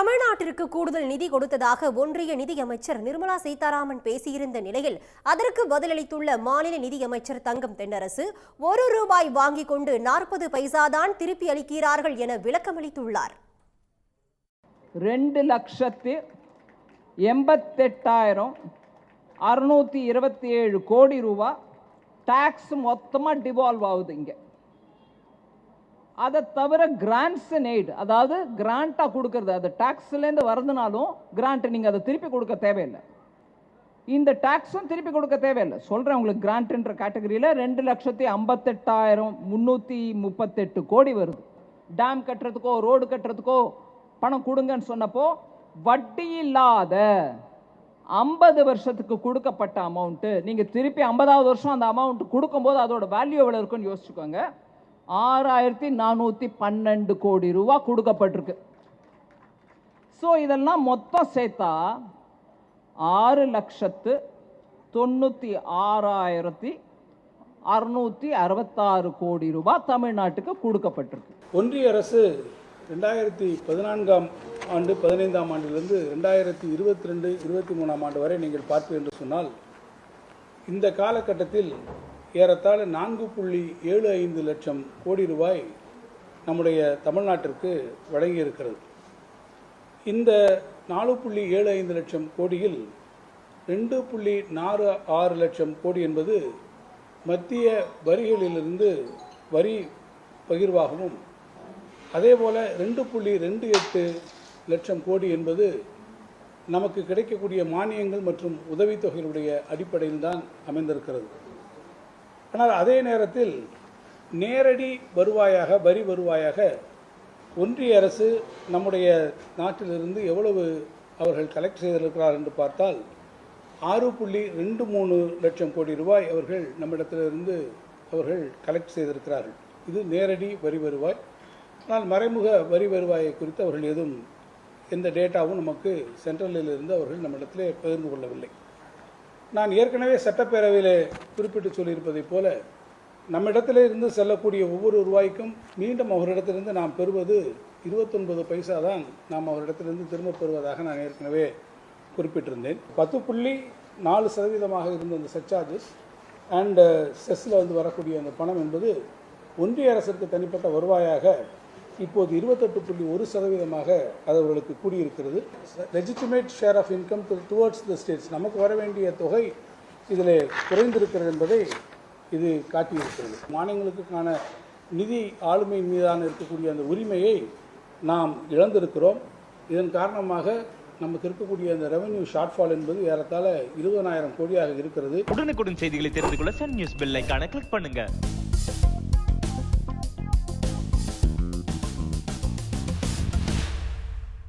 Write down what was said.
தமிழ்நாட்டிற்கு கூடுதல் நிதி கொடுத்ததாக ஒன்றிய நிதியமைச்சர் நிர்மலா சீதாராமன் பேசியிருந்த நிலையில் அதற்கு பதிலளித்துள்ள மாநில நிதியமைச்சர் தங்கம் தென்னரசு ஒரு ரூபாய் வாங்கிக் கொண்டு நாற்பது பைசாதான் திருப்பி அளிக்கிறார்கள் என விளக்கமளித்துள்ளார். ரெண்டு லட்சத்து எண்பத்தெட்டாயிரம் அறுநூற்றி இருபத்தி ஏழு கோடி ரூபா டேக்ஸ் மொத்தமாக டிவால்வ் ஆகுது இங்கே. அதை தவிர கிராண்ட்ஸ் அண்ட் எய்ட் அதாவது கிராண்ட்டாக கொடுக்கறது அது டேக்ஸ்லேருந்து வரதுனாலும் கிராண்ட்டு நீங்கள் அதை திருப்பி கொடுக்க தேவையில்லை. இந்த டேக்ஸும் திருப்பி கொடுக்க தேவையில்லை. சொல்கிறேன் உங்களுக்கு கிராண்ட்ன்ற கேட்டகரியில் ரெண்டு லட்சத்தி ஐம்பத்தெட்டாயிரம் முந்நூற்றி முப்பத்தெட்டு கோடி வருது. டேம் கட்டுறதுக்கோ ரோடு கட்டுறதுக்கோ பணம் கொடுங்கன்னு சொன்னப்போ வட்டி இல்லாத ஐம்பது வருஷத்துக்கு கொடுக்கப்பட்ட அமௌண்ட்டு நீங்கள் திருப்பி ஐம்பதாவது வருஷம் அந்த அமௌண்ட் கொடுக்கும்போது அதோட வேல்யூ எவ்வளோ இருக்குன்னு யோசிச்சுக்கோங்க. ஆறாயிரத்தி நானூற்றி பன்னெண்டு கோடி ரூபா கொடுக்கப்பட்டிருக்கு. ஸோ இதெல்லாம் மொத்தம் சேர்த்தா ஆறு லட்சத்து தொண்ணூற்றி ஆறாயிரத்தி அறுநூற்றி அறுபத்தாறு கோடி ரூபாய் தமிழ்நாட்டுக்கு கொடுக்கப்பட்டிருக்கு. ஒன்றிய அரசு ரெண்டாயிரத்தி பதினான்காம் ஆண்டு பதினைந்தாம் ஆண்டிலிருந்து ரெண்டாயிரத்தி இருபத்தி ரெண்டு இருபத்தி மூணாம் ஆண்டு வரை நீங்கள் பார்ப்பீர்கள் என்று சொன்னால் இந்த காலகட்டத்தில் ஏறத்தாழ நான்கு புள்ளி ஏழு ஐந்து லட்சம் கோடி ரூபாய் நம்முடைய தமிழ்நாட்டிற்கு வழங்கியிருக்கிறது. இந்த நாலு புள்ளி ஏழு ஐந்து லட்சம் கோடியில் ரெண்டு புள்ளி நாலு ஆறு லட்சம் கோடி என்பது மத்திய வரிகளிலிருந்து வரி பகிர்வாகவும் அதே போல் ரெண்டு புள்ளி ரெண்டு எட்டு லட்சம் கோடி என்பது நமக்கு கிடைக்கக்கூடிய மானியங்கள் மற்றும் உதவித்தொகைகளுடைய அடிப்படையில் தான் அமைந்திருக்கிறது. ஆனால் அதே நேரத்தில் நேரடி வருவாயாக வரி வருவாயாக ஒன்றிய அரசு நம்முடைய நாட்டிலிருந்து எவ்வளவு அவர்கள் கலெக்ட் செய்திருக்கிறார் என்று பார்த்தால் ஆறு புள்ளி ரெண்டு மூணு லட்சம் கோடி ரூபாய் அவர்கள் நம்மிடத்திலிருந்து அவர்கள் கலெக்ட் செய்திருக்கிறார்கள். இது நேரடி வரி வருவாய். ஆனால் மறைமுக வரி வருவாயை குறித்து அவர்கள் எதுவும் எந்த டேட்டாவும் நமக்கு சென்ட்ரலில் இருந்து அவர்கள் நம்மிடத்திலே பகிர்ந்து கொள்ளவில்லை. நான் ஏற்கனவே சட்டப்பேரவையில் குறிப்பிட்டு சொல்லியிருப்பதைப் போல நம்மிடத்தில் இருந்து செல்லக்கூடிய ஒவ்வொரு ரூபாய்க்கும் மீண்டும் அவரிடத்திலிருந்து நாம் பெறுவது இருபத்தொன்பது பைசா தான் நாம் அவரிடத்திலிருந்து திரும்பப் பெறுவதாக நான் ஏற்கனவே குறிப்பிட்டிருந்தேன். பத்து புள்ளி நாலு சதவீதமாக இருந்த அந்த சர்ச்சார்ஜஸ் அண்டு செஸ்ஸில் வந்து வரக்கூடிய அந்த பணம் என்பது ஒன்றிய அரசிற்கு தனிப்பட்ட வருவாயாக இப்போது இருபத்தெட்டு புள்ளி ஒரு சதவீதமாக அது அவர்களுக்கு கூடியிருக்கிறது. Legitimate share of income towards the states நமக்கு வர வேண்டிய தொகை இதில் குறைந்திருக்கிறது என்பதை இது காட்டியிருக்கிறது. மாநிலங்களுக்கான நிதி ஆளுமை மீதான இருக்கக்கூடிய அந்த உரிமையை நாம் இழந்திருக்கிறோம். இதன் காரணமாக நமக்கு இருக்கக்கூடிய அந்த ரெவன்யூ ஷார்ட்ஃபால் என்பது ஏறத்தாழ இருபதனாயிரம் கோடியாக இருக்கிறது. உடனுக்குடன் செய்திகளை தெரிந்து கொள்ள சன் நியூஸ் பெல் ஐகானை கிளிக் பண்ணுங்க.